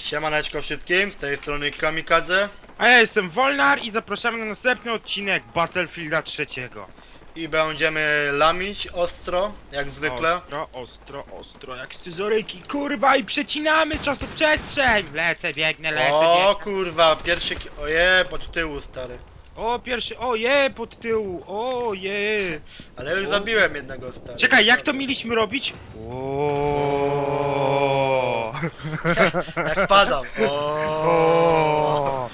Siemaneczko wszystkim, z tej strony Kamikadze A ja jestem Wolnar i zapraszamy na następny odcinek Battlefielda trzeciego. i będziemy lamić ostro, jak zwykle. Ostro, ostro, ostro, jak scyzoryki, kurwa i przecinamy czasoprzestrzeń! Lecę, biegnę, lecę, O biegnę. kurwa, pierwszy ki- oje, pod tyłu stary. O, pierwszy, o je, pod tyłu, o je. Ale już zabiłem jednego stary. Czekaj, jak to mieliśmy robić? O. Jak padam. O. O.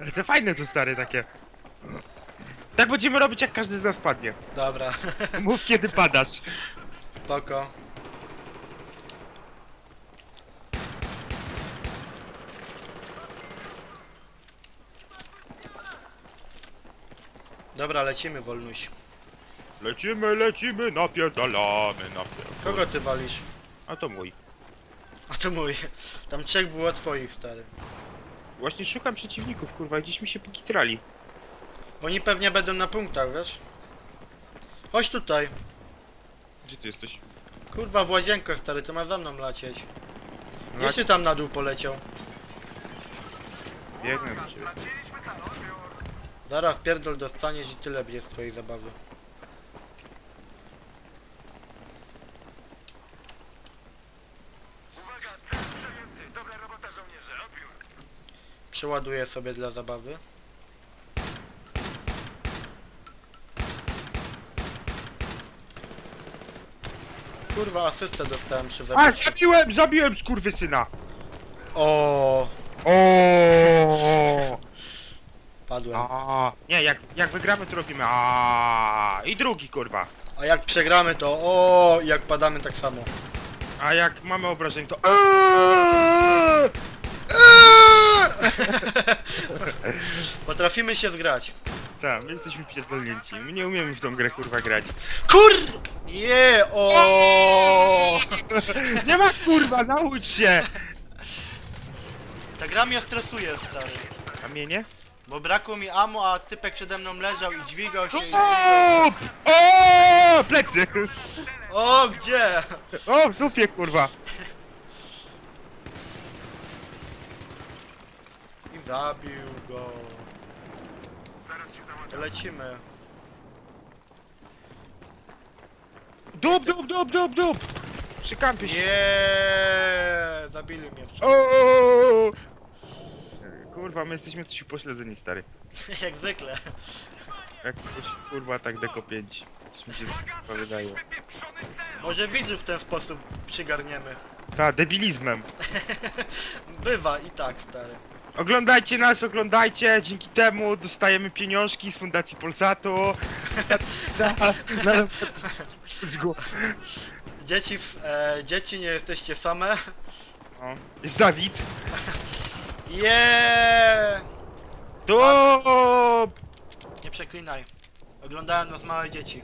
Ale to fajne to stary takie. Tak będziemy robić jak każdy z nas padnie. Dobra, Mów kiedy padasz. spoko. Dobra, lecimy wolnuś. Lecimy, lecimy, napierdalamy, napierdalamy. Kogo ty walisz? A to mój. A to mój. Tam trzech było twoich, stary. Właśnie szukam przeciwników, kurwa, gdzieś mi się pokitrali. Oni pewnie będą na punktach, wiesz? Chodź tutaj. Gdzie ty jesteś? Kurwa, w łazienkach, stary, to ma za mną lecieć. No, Jeszcze tam na dół poleciał. Biegnę do ciebie. Zaraz pierdol dostaniesz i tyle będzie z twojej zabawy. Uwaga, cel przejęty. Dobra robota żołnierze, odbiór. Przeładuję sobie dla zabawy. Kurwa, asystę dostałem przy A, zabiciu. zabiłem, zabiłem skurwysyna! O, O! padłem. A, nie, jak, jak wygramy to robimy a I drugi, kurwa. A jak przegramy to o, i jak padamy tak samo. A jak mamy obrażeń to eee! Potrafimy się zgrać. Tak, my jesteśmy pierdolnięci. My nie umiemy w tą grę, kurwa, grać. Kur... Je, o. Nie ma, kurwa, naucz się! Ta gra mnie stresuje, stary. A mnie nie? Bo brakło mi ammo, a typek przede mną leżał i dźwigał się i... O! O! Plecy! O, gdzie? O, w dupie, kurwa! Zabił go. Zaraz się załatwię. Lecimy. Dup, dup, dup, dup, dup! Przy kampie się... Nie, zabili mnie wczoraj. O! Kurwa, my jesteśmy coś upośledzeni, stary. Jak zwykle. Jak ktoś, kurwa, tak deko 5. Coś mi się wydaje. Może widzów w ten sposób przygarniemy. Ta, debilizmem. Bywa i tak, stary. Oglądajcie nas, oglądajcie, dzięki temu dostajemy pieniążki z Fundacji Polsatu. Na, na, na, z gó- Dzieci, w, e, dzieci nie jesteście same. o, Jest Dawid. Je! Dup! Nie przeklinaj. Oglądają nas małe dzieci.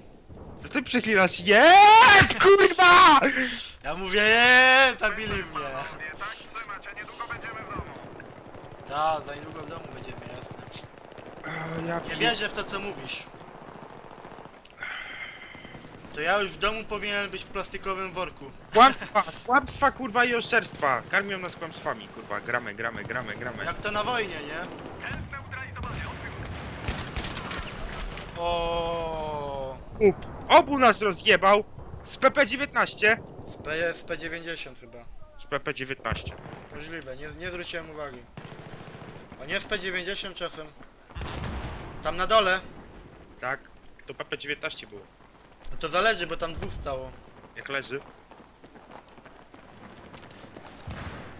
To ty przeklinasz. Jest, kurwa! Ja mówię, je, zabili mnie. Nie tak trzymać, a niedługo będziemy w domu. Tak, za niedługo w domu będziemy, jasne. O, ja Nie wierzę w to, co mówisz. To ja już w domu powinien być w plastikowym worku. Kłamstwa, kłamstwa, kurwa i oszczerstwa. Karmią nas kłamstwami, kurwa. Gramy, gramy, gramy, gramy. Jak to na wojnie, nie? O, Up. Obu nas rozjebał z PP-19. z, P, z P90 chyba. Z PP-19. Możliwe, nie, nie zwróciłem uwagi. A nie z P90 czasem. Tam na dole. Tak? To PP-19 było. No to zależy, bo tam dwóch stało. Jak leży.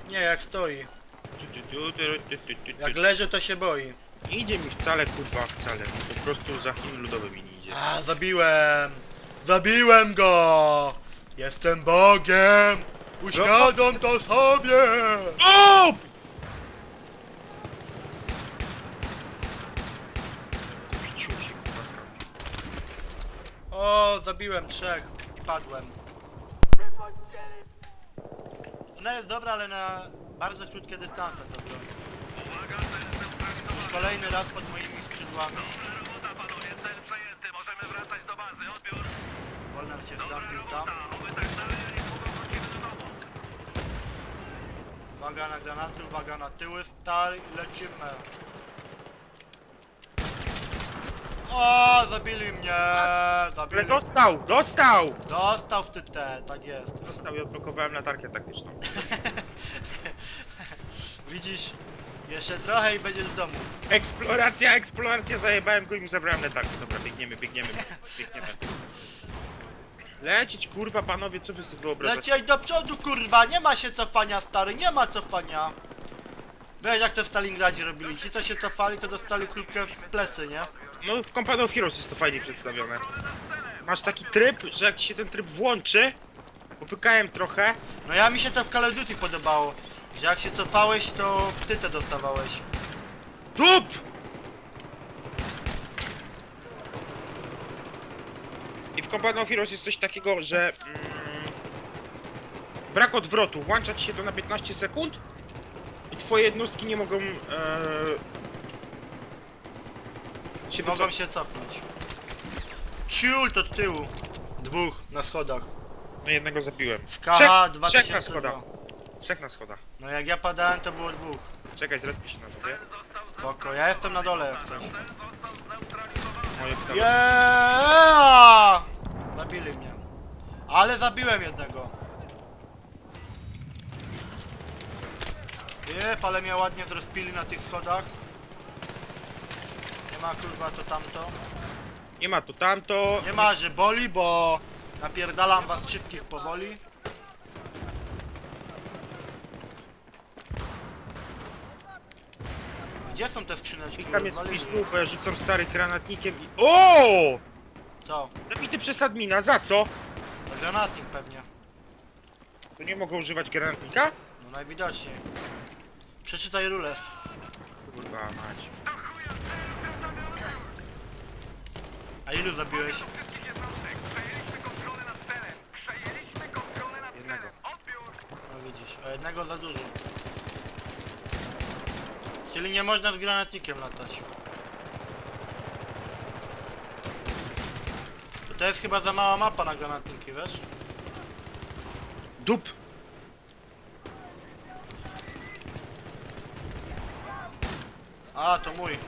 Nie, jak stoi. Jak leży, to się boi. Nie idzie mi wcale, kurwa, wcale. Po prostu za Chin ludowy mi nie idzie. A, zabiłem! Zabiłem go! Jestem Bogiem! Uświadom to sobie! O! Kupiciu się, kurwa, skampi. O, zabiłem trzech i padłem. Ona jest dobra, ale na bardzo krótkie dystanse to zneutralizowany. Już kolejny raz pod moimi skrzydłami. Wolner się zgampił tam. Uwaga na granaty, uwaga na tyły, stary i lecimy. O, zabili mnie! Ale Zabili. dostał! Dostał! Dostał w tytę, tak jest. Dostał i odblokowałem latarkę taktyczną. Widzisz? Jeszcze trochę i będziesz w domu. Eksploracja, eksploracja, zajebałem go i mu zabrałem latarkę. Dobra, biegniemy, biegniemy, biegniemy. Lecieć, kurwa, panowie, co wy sobie wyobrażacie? Lecieć do przodu, kurwa! Nie ma się cofania, stary, nie ma cofania! Wiesz jak to w Stalingradzie robili? Ci co się cofali, to dostali kulkę w plecy, nie? No, w Company of Heroes jest to fajnie przedstawione. Masz taki tryb, że jak ci się ten tryb włączy, popykałem trochę, No ja mi się to w Call of Duty podobało. Że jak się cofałeś, to w tytę dostawałeś. DUP! I w Company of Heroes jest coś takiego, że mm, brak odwrotu, włącza ci się to na 15 sekund i twoje jednostki nie mogą e, się Mogą się cofnąć. Ciul to od tyłu. Dwóch na schodach. No jednego zabiłem. W Trzech- KH trzech na schodach. 2002. Trzech na schodach. No jak ja padałem, to było dwóch. Czekaj, zaraz się na tobie. Spoko, ja jestem na dole jak coś. Moje. Yeah! Zabili mnie. Ale zabiłem jednego. Jep, ale mnie ładnie zrespili na tych schodach. Nie ma kurwa to tamto. Nie ma tu tamto. Nie ma, że boli, bo napierdalam was wszystkich powoli. Gdzie są te skrzyneczki? I tam jest Rozwalili. pistu, bo ja rzucam stary granatnikiem i... O! Co? Zabity przez admina, za co? To granatnik pewnie. To nie mogą używać granatnika? No najwidoczniej. Przeczytaj rules. Kurwa mać. A ilu zabiłeś? Wszystkich jednostek. Przejęliśmy kontrolę nad celem. Przejęliśmy kontrolę nad Jednego. celem. Odbiór. No widzisz, a jednego za dużo. Czyli nie można z granatnikiem latać. To, to jest chyba za mała mapa na granatniki, wiesz? Dup! A, to mój.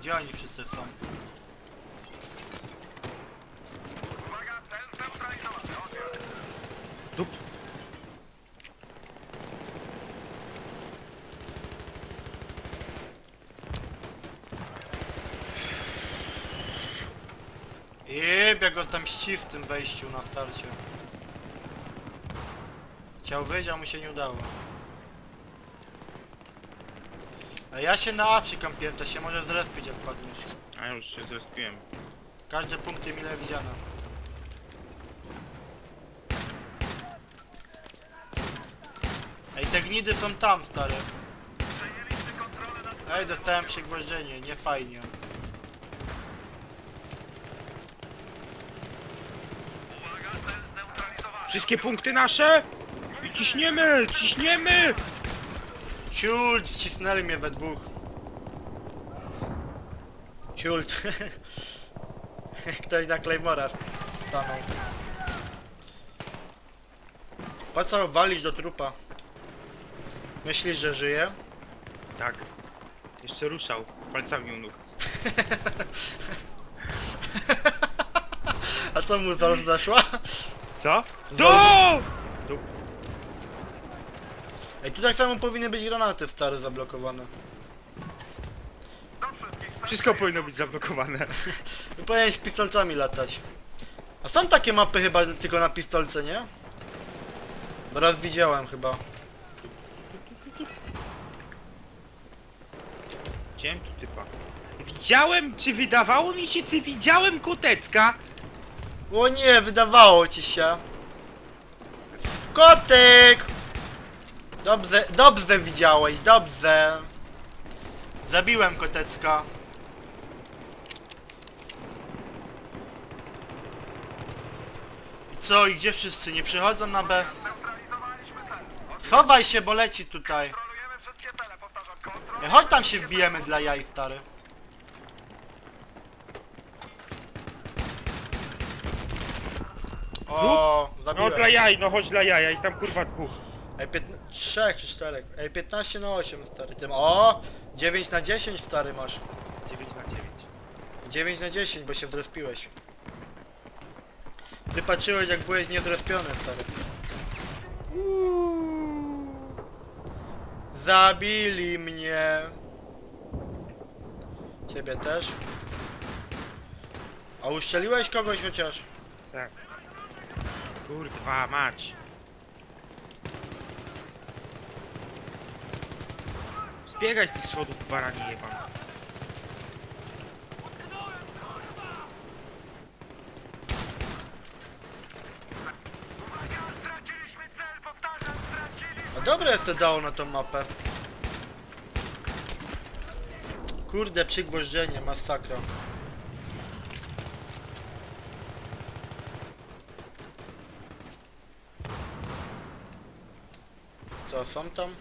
Gdzie oni wszyscy są? Dup! Jeb, jak go tam ści w tym wejściu na starcie. Chciał wyjść, a mu się nie udało. A ja się na A przykampiłem, to się może zrespić jak padniesz. A już się zrespiłem. Każde punkty mile widziane. Ej, te gnidy są tam, stary. Nad Ej, dostałem przygwożdżenie, nie fajnie. Wszystkie punkty nasze! Ciśniemy! Ciśniemy! Ciult, ścisnęli mnie we dwóch. Ciult. Ktoś na Claymora stanął. Po co walić do trupa? Myślisz, że żyje? Tak. Jeszcze ruszał. Palcami u nóg. A co mu zaraz zaszła? Co? Do! Ej, tu tak samo powinny być granaty stare zablokowane. Wszystko powinno być zablokowane. Tu powinien z pistolcami latać. A są takie mapy chyba tylko na pistolce, nie? Bo raz widziałem chyba. Widziałem tu typa. Widziałem, czy wydawało mi się, czy widziałem kotecka? O nie, wydawało ci się. Kotek! Dobrze, dobrze widziałeś, dobrze. Zabiłem kotecka. I co, i gdzie wszyscy? Nie przychodzą na B? Schowaj się, bo leci tutaj. Chodź tam się wbijemy dla jaj, stary. O, No dla jaj, no chodź dla jaja i tam kurwa dwóch. Ej, 15, 3 czy 4. Ej, 15 na 8 stary. Tym. O! 9 na 10 stary masz. 9 na 9. 9 na 10, bo się zrespiłeś. Ty patrzyłeś jak byłeś niezrespiony stary. Zabili mnie. Ciebie też. A uszczeliłeś kogoś chociaż? Tak. Kurwa, mać. Zbiegać tych schodów barani straciliśmy... A dobre jest to dało na tą mapę. Kurde, przygwożdżenie, masakra. Co, są tam?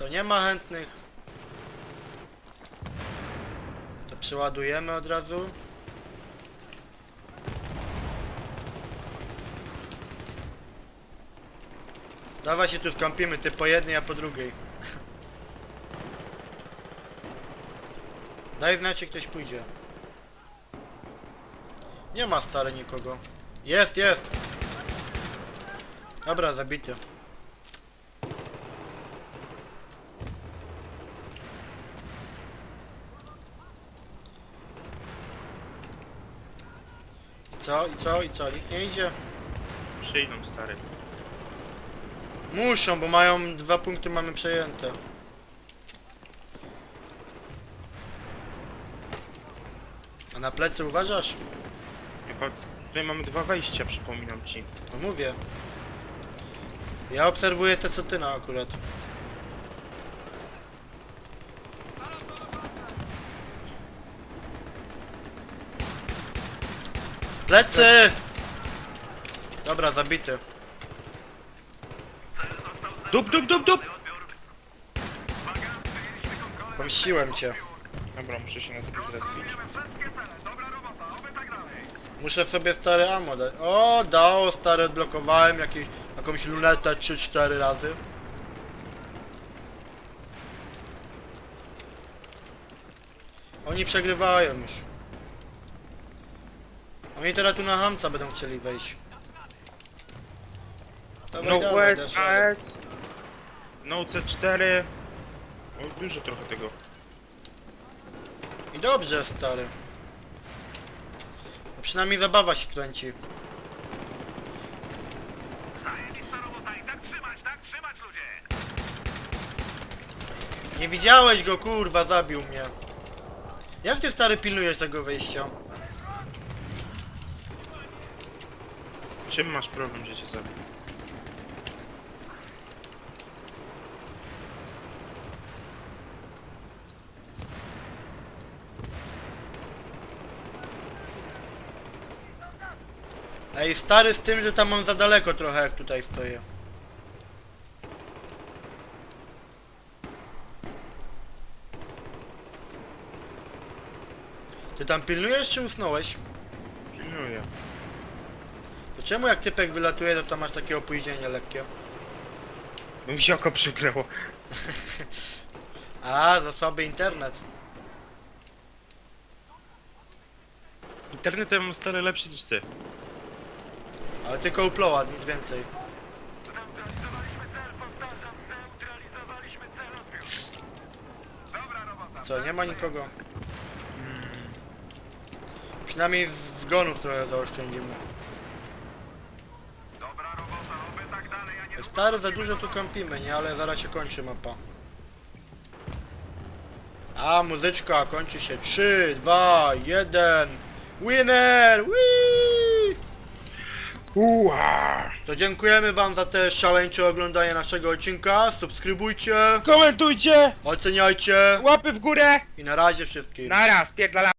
Co, nie ma chętnych? To przeładujemy od razu. Dawaj się tu skampimy, ty po jednej, a po drugiej. Daj znać, czy ktoś pójdzie. Nie ma stary nikogo. Jest, jest! Dobra, zabity. Co, i co, i co? Nikt nie idzie? Przyjdą stary. Muszą, bo mają dwa punkty mamy przejęte. A na plecy uważasz? Chyba tutaj mamy dwa wejścia, przypominam ci. No mówię. Ja obserwuję te co ty no akurat. Plecy! Dobra, zabity. Dup, dup, dup, dup! Pomściłem cię. Dobra, muszę się na tym zrespić. Muszę sobie stare ammo dać. O, dało, stare odblokowałem jakieś, jakąś lunetę 3-4 razy. Oni przegrywają już. Oni teraz tu na hamca będą chcieli wejść. Dawaj, No dawaj, radę. AS. No C4. O, dużo trochę tego. I dobrze, stary. No Przynajmniej zabawa się kręci. Zajebista robota i tak trzymać, tak trzymać ludzie. Nie widziałeś go, kurwa, zabił mnie. Jak ty, stary, pilnujesz tego wejścia? Czym masz problem, że cię zabił? Ej, stary z tym, że tam mam za daleko trochę, jak tutaj stoję. Ty tam pilnujesz, czy usnąłeś? Czemu jak typek wylatuje, to tam masz takie opóźnienie lekkie? Bo mi się oko przykręło. A, za słaby internet. Internetem mam stary lepszy niż ty. Ale tylko uploła, nic więcej. Co, nie ma nikogo? Przynajmniej z zgonów trochę zaoszczędzimy. Dobra robota, oby tak dalej, a nie... Stary, za dużo tu kąpimy, nie? Ale zaraz się kończy mapa. A, muzyczka kończy się. 3, 2, 1. Winner! Whee! Uła! To dziękujemy wam za te szaleńcze oglądanie naszego odcinka. Subskrybujcie, Komentujcie! oceniajcie Łapy w górę! i na razie wszystkim. Naraz, pierdala.